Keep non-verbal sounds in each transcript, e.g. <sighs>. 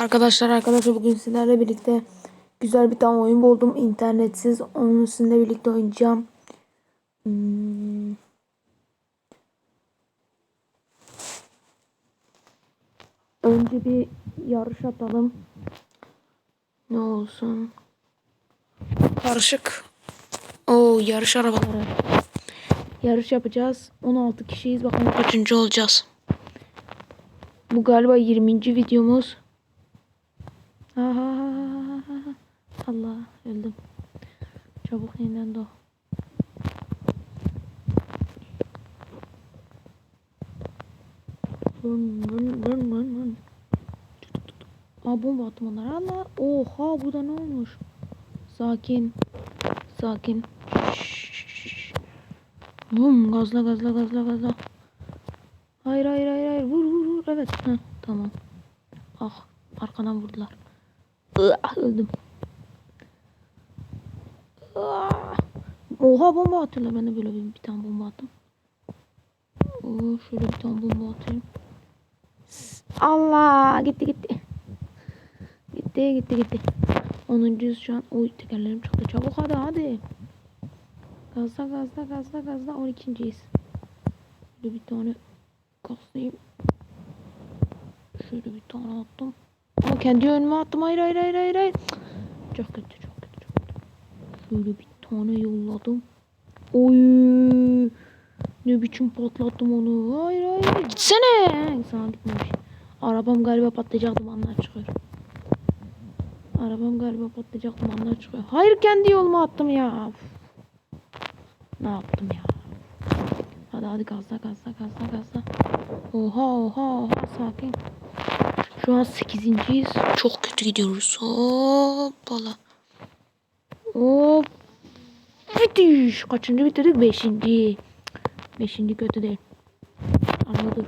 Arkadaşlar arkadaşlar bugün sizlerle birlikte güzel bir tane oyun buldum internetsiz. Onun sizinle birlikte oynayacağım. Hmm. Önce bir yarış atalım. Ne olsun? Karışık. Oo yarış arabaları. Yarış yapacağız. 16 kişiyiz. Bakalım kaçıncı olacağız. Bu galiba 20. videomuz. <laughs> Allah öldüm. Çabuk yeniden doğ. Run, run, run, run, run. Aa bomba attım onlara. Allah. Oha burada ne olmuş? Sakin. Sakin. Bum gazla gazla gazla gazla. Hayır hayır hayır hayır. Vur vur vur. Evet. Heh, tamam. Ah arkadan vurdular. Öldüm. Oha bomba atıyorlar. Ben de böyle bir, bir tane bomba attım. Oo, şöyle bir tane bomba atayım. Allah gitti gitti. Gitti gitti gitti. 10. şu an. Oy tekerlerim çıktı. Çabuk hadi hadi. Gazla gazla gazla gazla 12.yiz. Şöyle bir tane kaslayayım. Şöyle bir tane attım. Kendi önüme attım. Hayır hayır hayır hayır. hayır. Çok kötü çok kötü çok kötü. Şöyle bir tane yolladım. Oy. Ne biçim patlattım onu. Hayır hayır. Gitsene. Sana gitmemiş. Arabam galiba patlayacak dumanlar çıkıyor. Arabam galiba patlayacak dumanlar çıkıyor. Hayır kendi yoluma attım ya. Ne yaptım ya? Hadi hadi gazla gazla gazla gazla. Oha oha oha sakin. Şu an 8.yiz. Çok kötü gidiyoruz. Hoppala. Hop. Bitiş. Kaçıncı bitirdik? Beşinci. Beşinci kötü değil. Araba dur.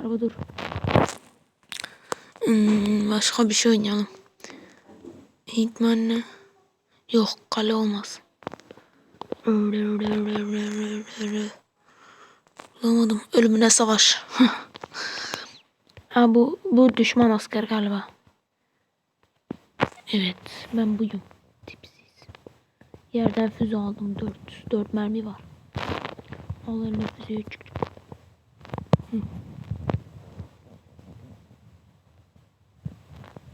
Araba dur. Hmm, başka bir şey oynayalım. Hitman ne? Yok kale olmaz. Bulamadım. Ölümüne savaş. <laughs> ha bu bu düşman asker galiba. Evet ben buyum. Tipsiz. Yerden füze aldım. Dört. Dört mermi var. Al eline füzeyi çık. Hı.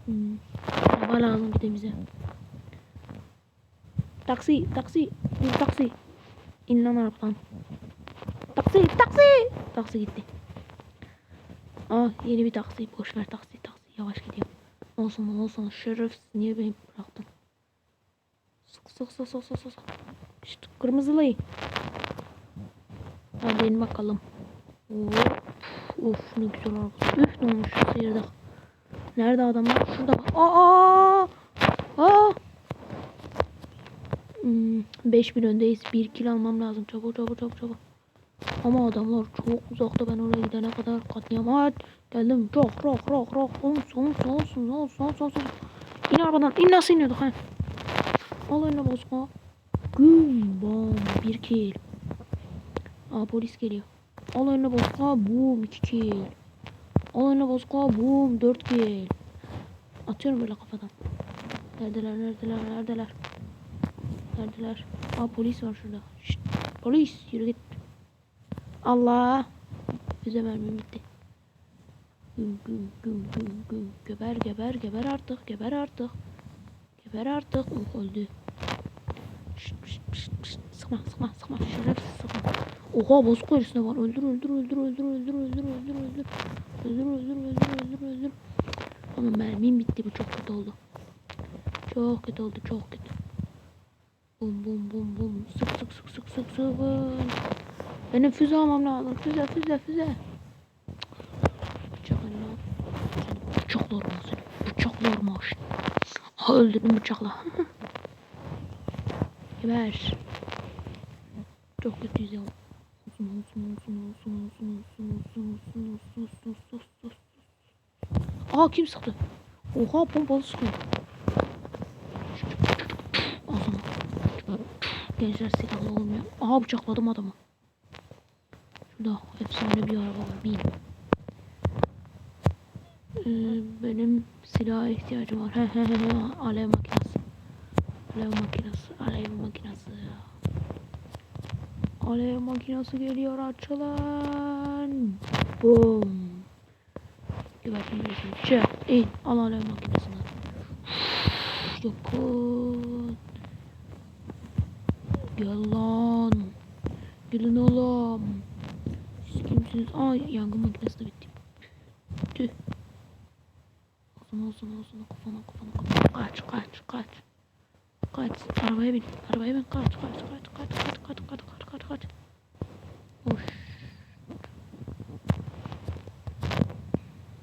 Hmm. Araba lazım bir de bize. Taksi, taksi, taksi. İn lan arabadan. Taksi, taksi. Taksi gitti. Ah yeni bir taksi. Boş ver taksi, taksi. Yavaş gidiyorum. Olsun olsun. Şerefsiz niye beni bıraktın? Sık sık sık sık sık sık. İşte kırmızılıyı. Hadi in bakalım. Hop. Of ne güzel araba. Üf ne olmuş sıyırdık. Nerede adamlar? Şurada. Aa! Aa! Hmm, 5000 öndeyiz. 1 kill almam lazım. Çabuk çabuk çabuk çabuk. Ama adamlar çok uzakta. Ben oraya gidene kadar katliamat. Geldim. Çok rock rock. Son son son son son son son. İn arabadan. İn nasıl iniyorduk ha? Al önüne bozma. Güm bam. Bir kill. Aa polis geliyor. Al önüne bozma. Boom. 2 kill. Al önüne bozma. Boom. 4 kill. Atıyorum böyle kafadan. Neredeler neredeler neredeler. Neredeler? Aa polis var şurada. Şşt, polis yürü git. Allah. Füze mermim bitti. Güm güm güm güm güm. Geber geber geber artık geber artık. Geber artık. Oh öldü. Şşt, şşt, şşt, şşt. Sıkma sıkma sıkma. Şerefsiz sıkma. Oha bozuk üstüne var. Öldür öldür öldür öldür öldür öldür öldür öldür. Öldür öldür öldür öldür öldür. Ama mermim bitti bu çok kötü oldu. Çok kötü oldu çok kötü. Bum bum bum bum. Sık sık sık sık sık sık. Benim füze almam lazım. Füze füze füze. Bıçak eline al. Seni bıçaklarım seni. Bıçaklarım aç. Ha öldürdüm bıçakla. <laughs> Geber. Çok kötüyüz ya. Olsun olsun olsun olsun olsun olsun olsun olsun olsun olsun olsun olsun. Aa kim sıktı? Oha pompalı sıkıyor. Ağzıma. Gençler silahlı olmuyor. Aha bıçakladım adamı. Şurada efsane bir araba var. Bin. Ee, Benim silaha ihtiyacım var. <laughs> He he he he. Alev makinesi. Alev makinesi. Alev makinesi. Alev makinesi geliyor açılan. Boom. Güvercin birisini çık. in. Al alev makinesini. <sighs> Yakın. Gel lan. Gelin oğlum. Kimsiniz? Ay yangın makinesi de bitti. Tüh. Olsun olsun olsun kafana kafana kafana. Kaç kaç kaç. Kaç. Arabaya bin. Arabaya bin. Kaç kaç kaç kaç kaç kaç kaç kaç kaç kaç. Hoş.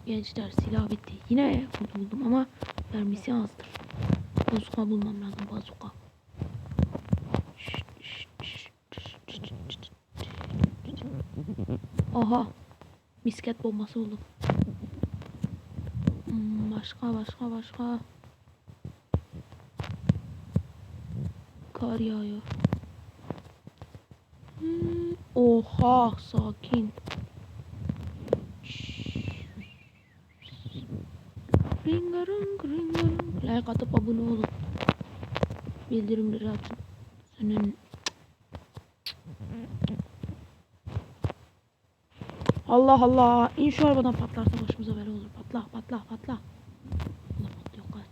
Gençler silah bitti. Yine kurtuldum ama mermisi azdır. Bazuka bulmam lazım bazuka. Aha. Misket bombası buldum. Hmm, başka başka başka. Kar yağıyor. Hmm, oha sakin. Ringarang ringarang. Like atıp abone olun. Bildirimleri açın. Senin Allah Allah. İn şu arabadan patlarsa başımıza bela olur. Patla patla patla. Allah patlıyor kaç.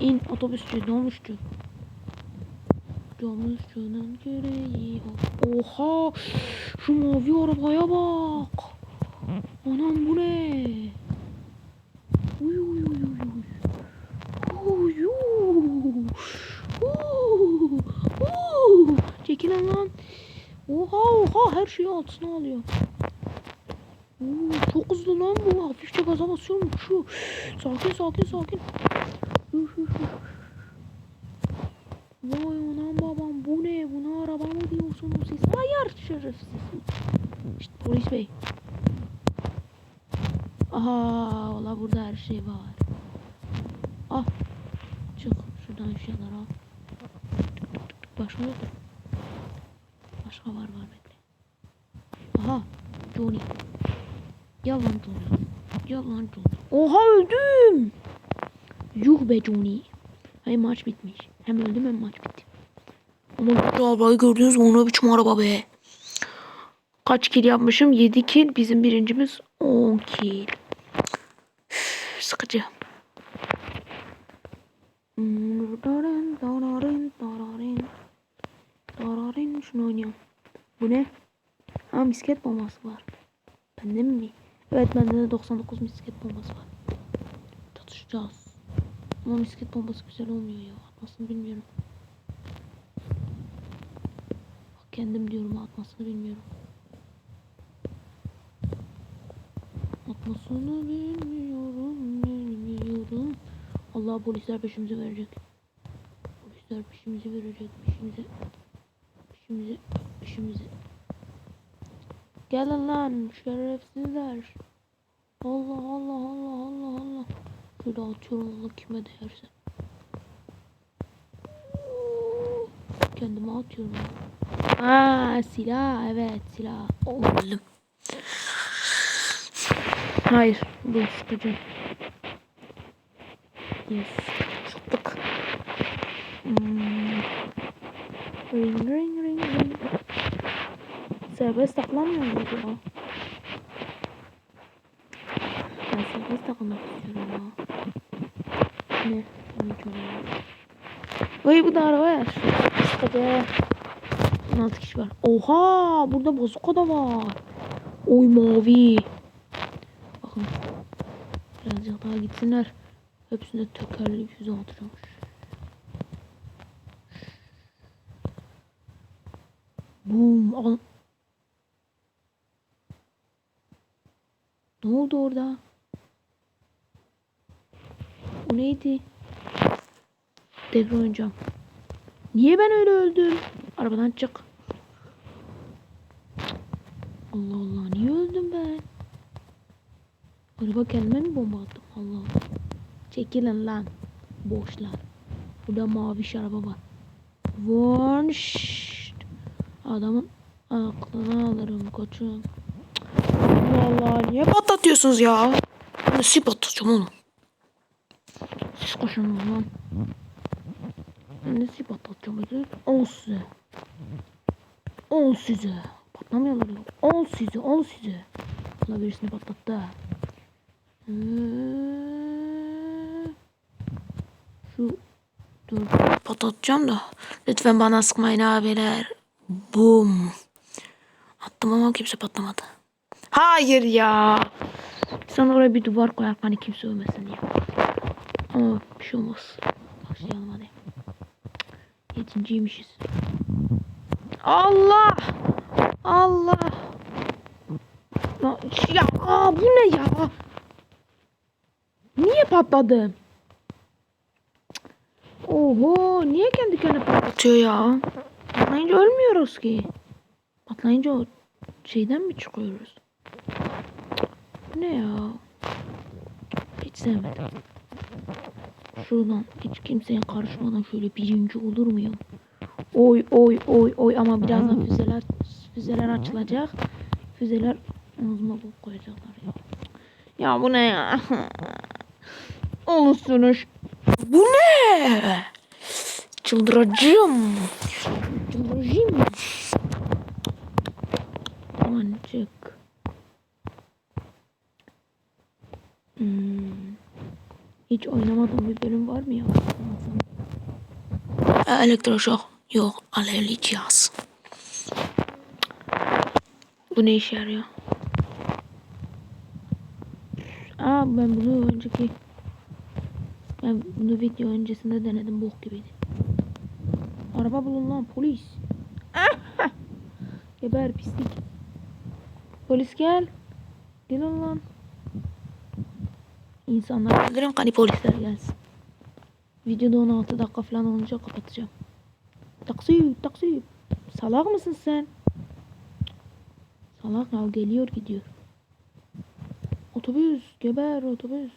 İn otobüsçü dolmuşçu. Dolmuşçunun gereği o. Oha. Şu mavi arabaya bak. Anam bu ne? Uy uy. Uy uy. Uy. Uy. Çekilin lan. Oha oha her şeyi altına alıyor. Oo, çok hızlı lan bu. Hafifçe gaza basıyorum. Şu. Sakin sakin sakin. Vay anam babam bu ne? Buna araba mı diyorsunuz siz? Hayır şerefsiz. İşte polis bey. Aha valla burada her şey var. Ah. Çık şuradan şeyler al. Başka yok. Başka var var bekle. Aha Johnny. Yalan Johnny. Yalan Johnny. Oha öldüm. Yuh be Johnny. Hem maç bitmiş. Hem öldüm hem maç bitti. Ama şu arabayı gördünüz mü? O ne biçim araba be. Kaç kill yapmışım? 7 kill. Bizim birincimiz 10 kill. Üf, sıkıcı. Dararin şunu oynayalım. Bu ne? Ha misket bombası var. Bende mi? Evet bende de 99 misket bombası var. Tatışacağız. Ama misket bombası güzel olmuyor ya. Atmasını bilmiyorum. Kendim diyorum atmasını bilmiyorum. Atmasını bilmiyorum, bilmiyorum. Allah polisler peşimize verecek. Polisler peşimize verecek, peşimize. Peşimize, peşimize. Gelin lan şerefsizler. Allah Allah Allah Allah Allah. Şöyle atıyorum Allah kime değerse. Kendime atıyorum. Aa silah evet silah. Oğlum. Hayır bu sıkıcı. Yes. Çıktık. Hmm. Ring ring ring. Serbest taklamıyor muyuz ya? Ben serbest takılmak istiyorum ya. Ne? Vay bu da araba ya. Sıkıcı. 16 kişi var. Oha! Burada bazuka da var. Oy mavi. Bakın. Birazcık daha gitsinler. Hepsine tekerli füze atacağım. Boom. Al. Ne oldu orada? O neydi? Tekrar oynayacağım. Niye ben öyle öldüm? Arabadan çık. Allah Allah niye öldüm ben? Araba kendime mi bomba attım? Allah Allah. Çekilin lan. Boşlar. Burada mavi araba var. Von şşt. Adamın aklını alırım koçum. Allah Allah. Niye patlatıyorsunuz ya? Ben sizi patlatacağım oğlum. Siz koşun lan. Ben sizi patlatacağım. Hadi. Al size. Al size. Patlamıyorlar ya. Al size. Al size. Allah birisini patlattı. Ee, Şu dur patlatacağım da. Lütfen bana sıkmayın abiler. Boom. Attım ama kimse patlamadı. Hayır ya. Sana oraya bir duvar koyar hani kimse ölmesin diye. Ama bir şey olmaz. Başlayalım hadi. Yedinciymişiz. Allah! Allah! Ya, aa, bu ne ya? Niye patladı? Oho niye kendi kendine patlatıyor ya? Patlayınca ölmüyoruz ki. Patlayınca şeyden mi çıkıyoruz? Ne ya? Hiç sevmedim. Şuradan hiç kimseye karışmadan şöyle birinci olur muyum? Oy oy oy oy ama birazdan füzeler füzeler açılacak. Füzeler ağzıma bok koyacaklar ya. Ya bu ne ya? <laughs> Olursunuz. Bu ne? Çıldıracağım. Çıldıracağım. Hmm. Hiç oynamadığım bir bölüm var mı ya? Elektroşok. Yok. Alevli cihaz. Bu ne işe yarıyor? Aa ben bunu önceki ben bunu video öncesinde denedim bok gibiydi. Araba bulun lan polis. Geber pislik. Polis gel. Gelin lan. İnsanlar öldürün hani polisler gelsin. Videoda 16 dakika falan olunca kapatacağım. Taksi, taksi. Salak mısın sen? Salak ya geliyor gidiyor. Otobüs, geber otobüs.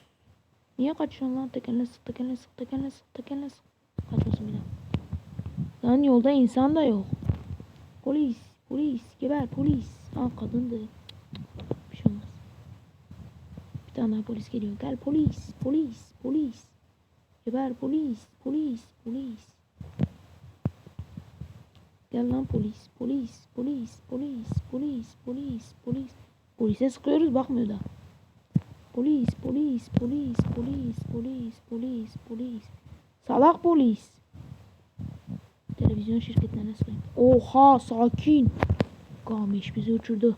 Niye kaçıyorsun lan? Tekerle sık, tekerle sık, tekerle sık, tekerle sık. Kaçmasın bir. Lan yolda insan da yok. Polis, polis, geber polis. Aa kadındı. Bir şey olmaz. Bir tane polis geliyor. Gel polis, polis, polis. Geber polis, polis, polis. Gel lan polis, polis, polis, polis, polis, polis, polis. Polise sıkıyoruz bakmıyor da. Polis, polis, polis, polis, polis, polis, polis. Salak polis. Televizyon şirketlerine sıkayım. Oha sakin. Gamiş bizi uçurdu.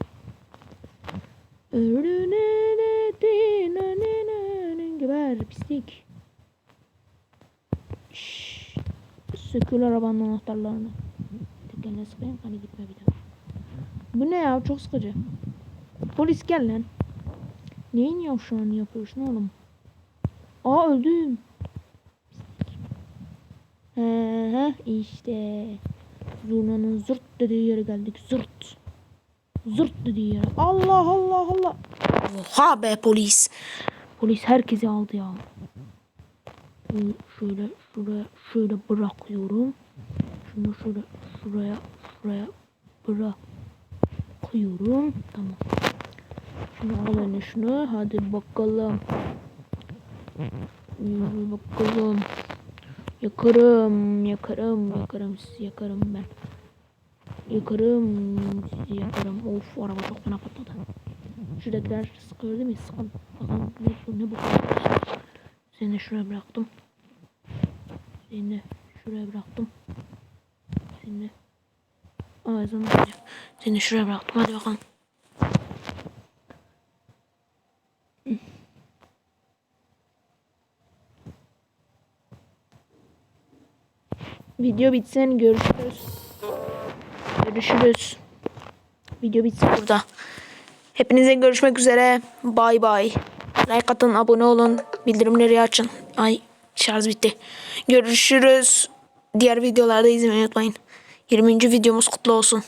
Geber pislik. Şşş. Sökül arabanın anahtarlarını. Tekerle sıkayım hani gitme bir daha. Bu ne ya çok sıkıcı. Polis gel lan. Neyin yavşağını yapıyorsun oğlum? Aa öldüm. He he işte. Zurnanın zırt dediği yere geldik. Zırt. Zırt dediği yere. Allah Allah Allah. Oha be polis. Polis herkesi aldı ya. Bunu şöyle şuraya şöyle bırakıyorum. Şunu şöyle şuraya şuraya bırakıyorum. Tamam. Şunu al anne şunu. Hadi bakalım. Yürü bakalım. Yakarım, yakarım, yakarım yakarım ben. Yakarım, sizi. Of araba çok fena patladı. Şuradakiler değil mi? Sıkalım. Bakalım ne bu ne bu. Seni şuraya bıraktım. Seni şuraya bıraktım. Seni Aa ezan. Seni şuraya bıraktım. Hadi bakalım. Video bitsin görüşürüz. Görüşürüz. Video bitsin burada. Hepinize görüşmek üzere. Bay bay. Like atın, abone olun, bildirimleri açın. Ay şarj bitti. Görüşürüz. Diğer videolarda izlemeyi unutmayın. 20. videomuz kutlu olsun.